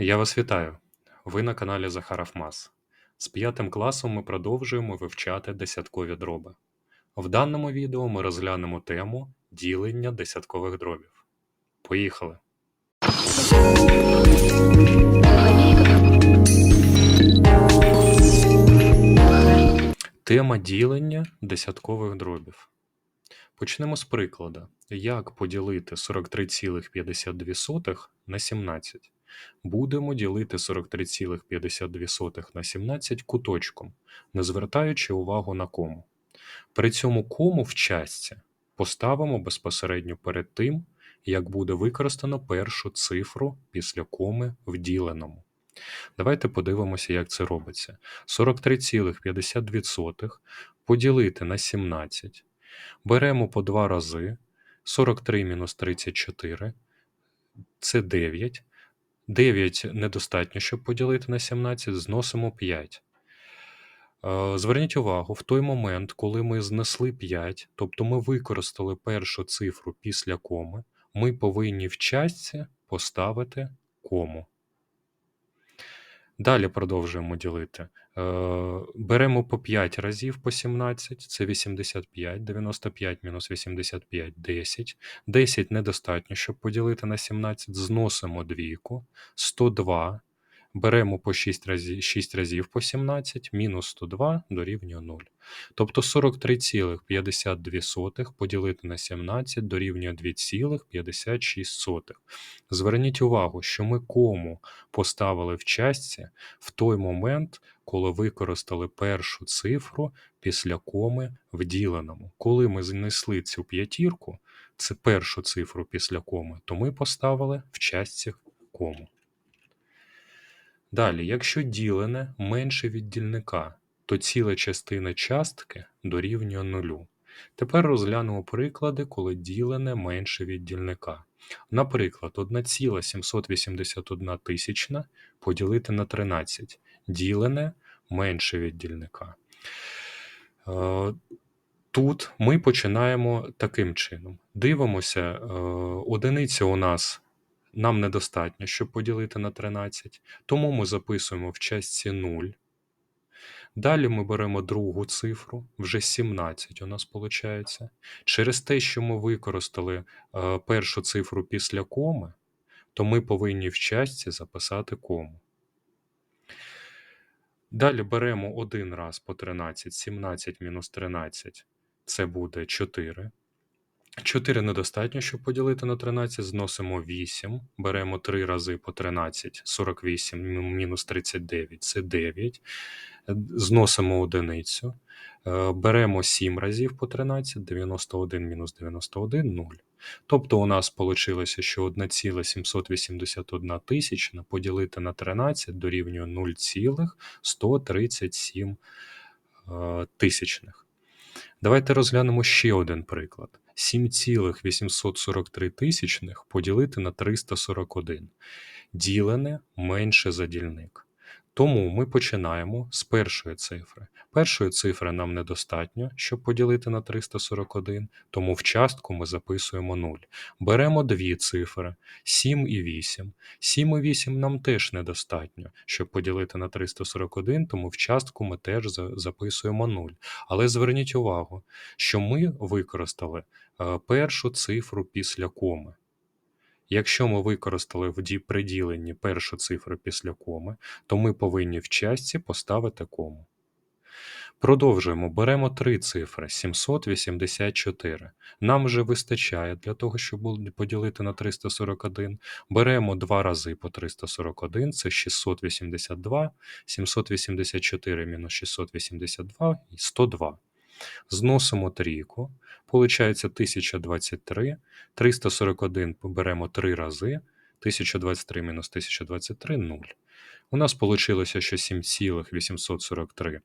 Я вас вітаю. Ви на каналі Захаров Мас. З п'ятим класом ми продовжуємо вивчати десяткові дроби. В даному відео ми розглянемо тему ділення десяткових дробів. Поїхали! Тема ділення десяткових дробів. Почнемо з прикладу. Як поділити 43,52 на 17? Будемо ділити 43,52 на 17 куточком, не звертаючи увагу на кому. При цьому кому в частці поставимо безпосередньо перед тим, як буде використано першу цифру після коми в діленому. Давайте подивимося, як це робиться. 43,52 поділити на 17. Беремо по два рази. 43 мінус 34 це 9. 9 недостатньо, щоб поділити на 17, зносимо 5. Е, Зверніть увагу, в той момент, коли ми знесли 5, тобто ми використали першу цифру після коми, ми повинні в частці поставити кому. Далі продовжуємо ділити. Е, Беремо по 5 разів по 17, це 85, 95 мінус 85 – 10. 10 недостатньо, щоб поділити на 17, зносимо двійку, 102, беремо по 6 разів, 6 разів по 17, мінус 102 дорівнює 0. Тобто 43,52 поділити на 17 дорівнює 2,56. Зверніть увагу, що ми кому поставили в частці в той момент, коли використали першу цифру після коми в діленому. Коли ми знесли цю п'ятірку, це першу цифру після коми, то ми поставили в частці кому. Далі, якщо ділене менше від дільника, то ціла частина частки дорівнює нулю. Тепер розглянемо приклади, коли ділене менше від дільника. Наприклад, 1,781 тисячна поділити на 13. Ділене менше від дільника. Е, Тут ми починаємо таким чином. Дивимося, е, одиниця у нас нам недостатньо, щоб поділити на 13, тому ми записуємо в частці 0. Далі ми беремо другу цифру, вже 17 у нас виходить. Через те, що ми використали е, першу цифру після коми, то ми повинні в частці записати кому. Далі беремо один раз по 13, 17 мінус 13 це буде 4. 4 недостатньо, щоб поділити на 13, зносимо 8, беремо 3 рази по 13, 48 мінус 39 це 9, зносимо одиницю, е, беремо 7 разів по 13, 91 мінус 91 0. Тобто у нас вийшло, що 1,781 тисячна поділити на 13 дорівнює 0,137 е, тисячних. Давайте розглянемо ще один приклад. 7,843 тисячних поділити на 341. Ділене менше за дільник. Тому ми починаємо з першої цифри. Першої цифри нам недостатньо, щоб поділити на 341, тому в частку ми записуємо 0. Беремо дві цифри 7 і 8. 7 і 8 нам теж недостатньо, щоб поділити на 341, тому в частку ми теж записуємо 0. Але зверніть увагу, що ми використали е, першу цифру після коми. Якщо ми використали в приділенні першу цифру після коми, то ми повинні в частці поставити кому. Продовжуємо, беремо три цифри 784. Нам вже вистачає для того, щоб поділити на 341. Беремо два рази по 341, це 682, 784 мінус 682 і 102. Зносимо трійку. Получається 1023. 341 беремо 3 рази. 1023 мінус 1023 0. У нас вийшло, що 7,843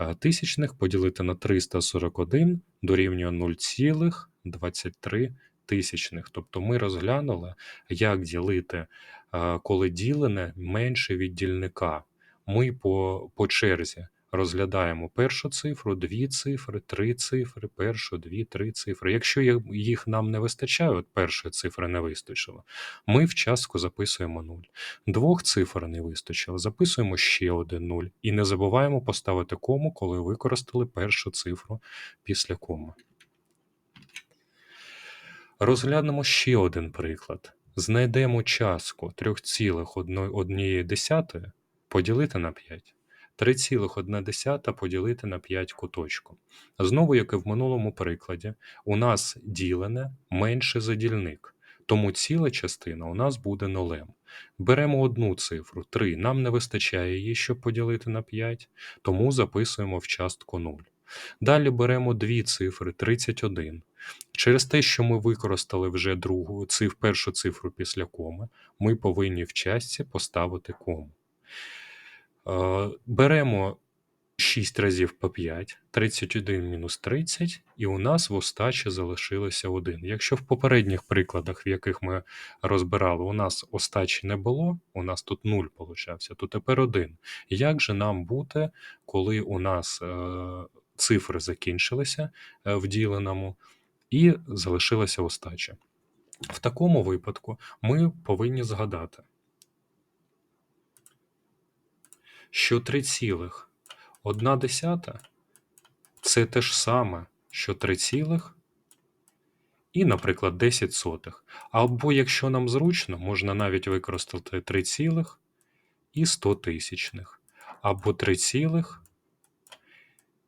е, тисячних поділити на 341 дорівнює 0,23 тисячних. Тобто ми розглянули, як ділити, е, коли ділене менше від дільника. Ми по, по черзі розглядаємо першу цифру, дві цифри, три цифри, першу, дві, три цифри. Якщо їх- нам не вистачає, от першої цифри не вистачило, ми в частку записуємо 0. Двох цифр не вистачило, записуємо ще один 0. І не забуваємо поставити кому, коли використали першу цифру після коми. Розглянемо ще один приклад. Знайдемо частку 3,1 поділити на 5. 3,1 поділити на 5 куточку. Знову, як і в минулому прикладі, у нас ділене менше за дільник, тому ціла частина у нас буде нулем. Беремо одну цифру 3, нам не вистачає її, щоб поділити на 5, тому записуємо в частку 0. Далі беремо дві цифри 31. Через те, що ми використали вже другу циф, першу цифру після коми, ми повинні в частці поставити кому. Е, Беремо 6 разів по 5, 31 мінус 30, і у нас в остачі залишилося 1. Якщо в попередніх прикладах, в яких ми розбирали, у нас остачі не було, у нас тут 0 получався, то тепер 1. Як же нам бути, коли у нас е, цифри закінчилися е, в діленому, і залишилася остача? В такому випадку ми повинні згадати, що 3,1 це те ж саме, що 3, цілих і, наприклад, 10 сотих. Або, якщо нам зручно, можна навіть використати 3 цілих і 100 тисячних, або 3 цілих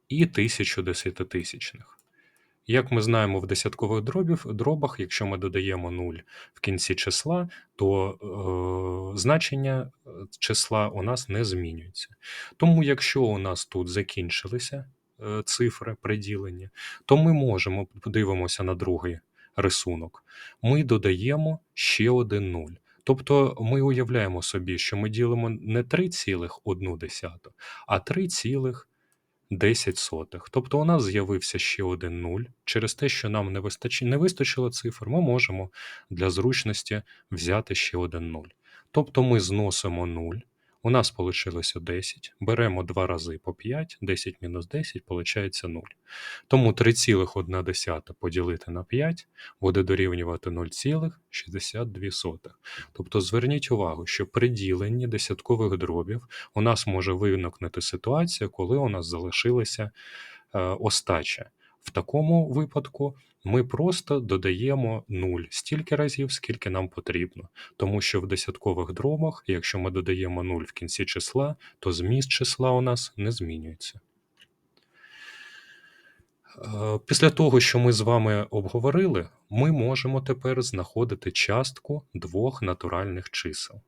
і 1000 десятитисячних. Як ми знаємо в десяткових дробів, дробах, якщо ми додаємо 0 в кінці числа, то е, значення е, числа у нас не змінюється. Тому, якщо у нас тут закінчилися е, цифри при діленні, то ми можемо, подивимося на другий рисунок, ми додаємо ще один 0. Тобто ми уявляємо собі, що ми ділимо не 3,1, а 3,1. 10 сотих. Тобто у нас з'явився ще один нуль. Через те, що нам не, вистач... не вистачило цифр, ми можемо для зручності взяти ще один нуль. Тобто ми зносимо 0. У нас вийшло 10. Беремо 2 рази по 5, 10 мінус 10, виходить 0. Тому 3,1 поділити на 5 буде дорівнювати 0,62. Тобто зверніть увагу, що при діленні десяткових дробів у нас може виникнути ситуація, коли у нас залишилася е, остача. В такому випадку ми просто додаємо 0 стільки разів, скільки нам потрібно. Тому що в десяткових дробах, якщо ми додаємо 0 в кінці числа, то зміст числа у нас не змінюється. Е, Після того, що ми з вами обговорили, ми можемо тепер знаходити частку двох натуральних чисел.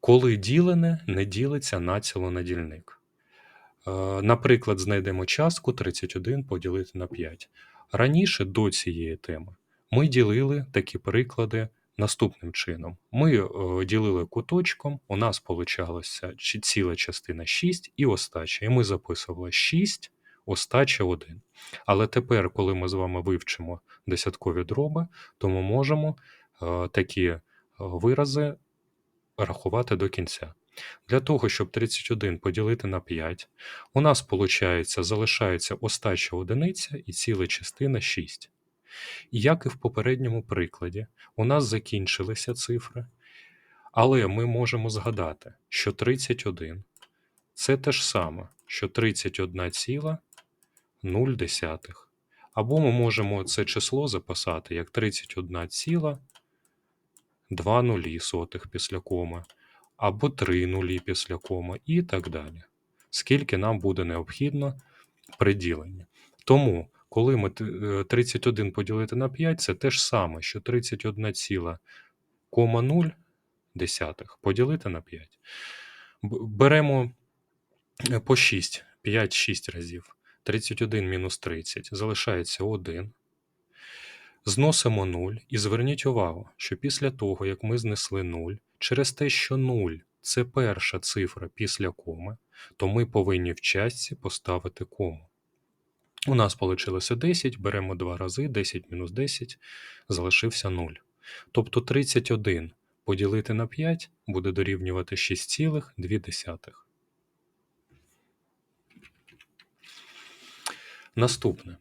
Коли ділене не ділиться націло на дільник. Е, Наприклад, знайдемо частку 31 поділити на 5. Раніше до цієї теми ми ділили такі приклади наступним чином. Ми е, ділили куточком, у нас чи- ціла частина 6 і остача. І ми записували 6, остача 1. Але тепер, коли ми з вами вивчимо десяткові дроби, то ми можемо е, такі вирази рахувати до кінця. Для того, щоб 31 поділити на 5, у нас, виходить, залишається остача одиниця і ціла частина 6. І як і в попередньому прикладі, у нас закінчилися цифри, але ми можемо згадати, що 31 це те ж саме, що 31,0. Або ми можемо це число записати як 31,2 після коми, або 3 нулі після коми і так далі. Скільки нам буде необхідно при діленні. Тому, коли ми е, 31 поділити на 5, це те ж саме, що 31,0 поділити на 5. Беремо е, по 6, 5-6 разів. 31 мінус 30 залишається 1. Зносимо 0 і зверніть увагу, що після того, як ми знесли 0, через те, що 0 це перша цифра після коми, то ми повинні в частці поставити кому. У нас вийшло 10, беремо 2 рази, 10 мінус 10, залишився 0. Тобто 31 поділити на 5 буде дорівнювати 6,2. Наступне.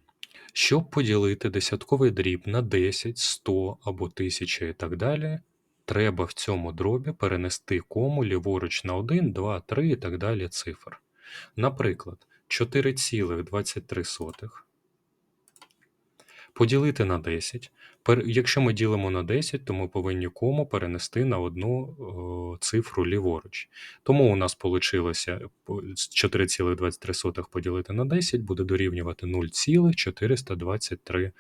Щоб поділити десятковий дріб на 10, 100 або 1000 і так далі, треба в цьому дробі перенести кому ліворуч на 1, 2, 3 і так далі цифр. Наприклад, 4,23 поділити на 10. Пер- Якщо ми ділимо на 10, то ми повинні кому перенести на одну о, цифру ліворуч. Тому у нас вийшло 4,23 поділити на 10 буде дорівнювати 0,423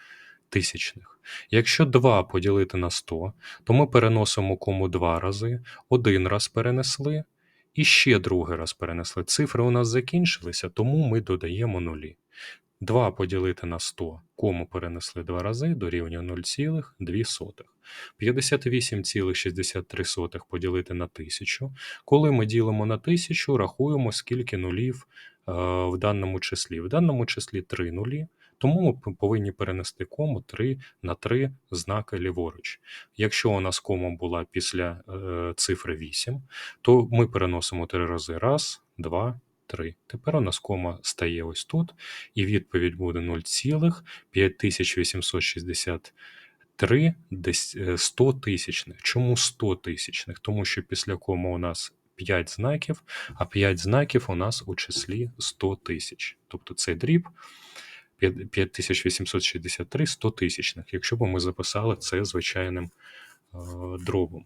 тисячних. Якщо 2 поділити на 100, то ми переносимо кому два рази, один раз перенесли і ще другий раз перенесли. Цифри у нас закінчилися, тому ми додаємо нулі. 2 поділити на 100, кому перенесли два рази, дорівнює 0,2. 58,63 поділити на 1000. Коли ми ділимо на 1000, рахуємо, скільки нулів е, в даному числі. В даному числі 3 нулі, тому ми повинні перенести кому 3 на 3 знаки ліворуч. Якщо у нас кома була після е, цифри 8, то ми переносимо 3 рази. Раз, два, 3. Тепер у нас кома стає ось тут, і відповідь буде 0,5863 десь, е, 100 тисячних. Чому 100 тисячних? Тому що після коми у нас 5 знаків, а 5 знаків у нас у числі 100 тисяч. Тобто цей дріб 5863 100 тисячних, якщо б ми записали це звичайним дробом.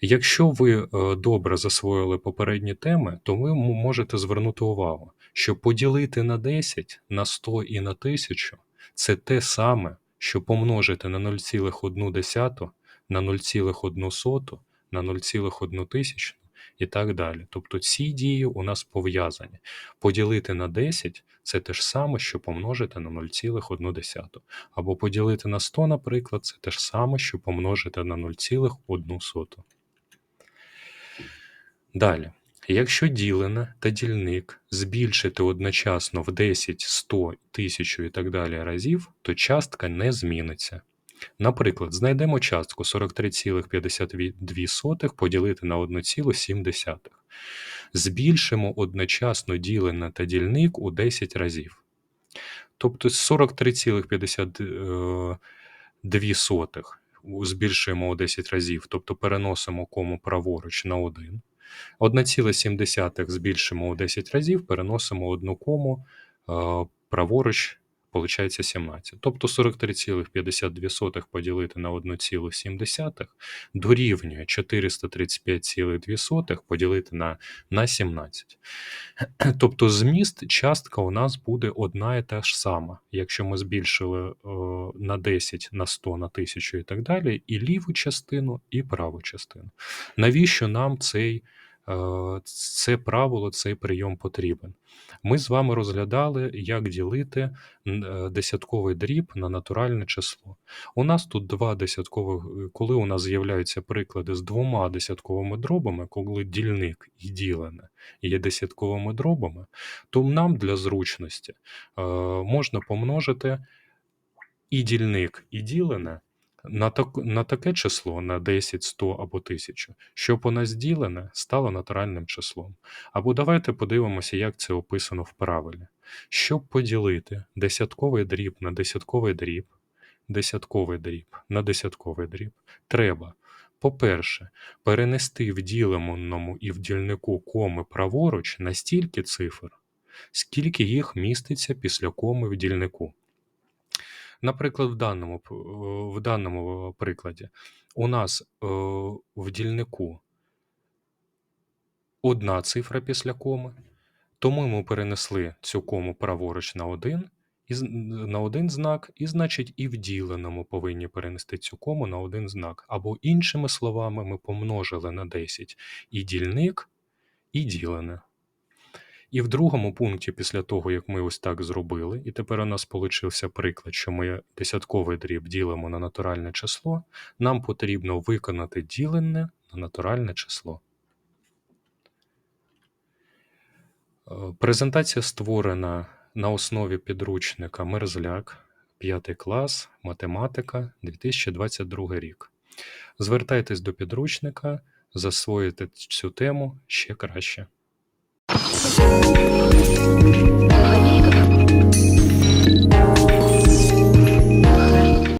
Якщо ви е, добре засвоїли попередні теми, то ви можете звернути увагу, що поділити на 10, на 100 і на 1000 це те саме, що помножити на 0,1, на 0,1, на 0,1 тисячну і так далі. Тобто ці дії у нас пов'язані. Поділити на 10 це те ж саме, що помножити на 0,1. Або поділити на 100, наприклад, це те ж саме, що помножити на 0,1. Далі. Якщо ділене та дільник збільшити одночасно в 10, 100, 1000 і так далі разів, то частка не зміниться. Наприклад, знайдемо частку 43,52 поділити на 1,7. Збільшимо одночасно ділене та дільник у 10 разів. Тобто 43,52 збільшуємо у 10 разів, тобто переносимо кому праворуч на 1. 1,7 збільшимо у 10 разів, переносимо одну кому е, праворуч, виходить 17. Тобто 43,52 поділити на 1,7 дорівнює 435,2 поділити на, на 17. Тобто зміст частка у нас буде одна і та ж сама. Якщо ми збільшили е, на 10, на 100, на 1000 і так далі, і ліву частину, і праву частину. Навіщо нам цей, це правило, цей прийом потрібен? Ми з вами розглядали, як ділити е, десятковий дріб на натуральне число. У нас тут два десяткових, е, коли у нас з'являються приклади з двома десятковими дробами, коли дільник і ділене є десятковими дробами, то нам для зручності е, можна помножити і дільник, і ділене на, так, на таке число на 10, 100 або 1000, щоб у нас стало натуральним числом. Або давайте подивимося, як це описано в правилі. Щоб поділити десятковий дріб на десятковий дріб, десятковий дріб на десятковий дріб, треба, по-перше, перенести в діленому і в дільнику коми праворуч на стільки цифр, скільки їх міститься після коми в дільнику. Наприклад, в даному, в даному прикладі у нас е, в дільнику одна цифра після коми, тому ми перенесли цю кому праворуч на один, на один знак, і значить і в діленому повинні перенести цю кому на один знак. Або іншими словами, ми помножили на 10 і дільник, і ділене. І в другому пункті, після того, як ми ось так зробили, і тепер у нас получився приклад, що ми десятковий дріб ділимо на натуральне число, нам потрібно виконати ділене на натуральне число. Е, Презентація створена на основі підручника Мерзляк, 5 клас, математика, 2022 рік. Звертайтесь до підручника, засвоїте цю тему ще краще. Thank you.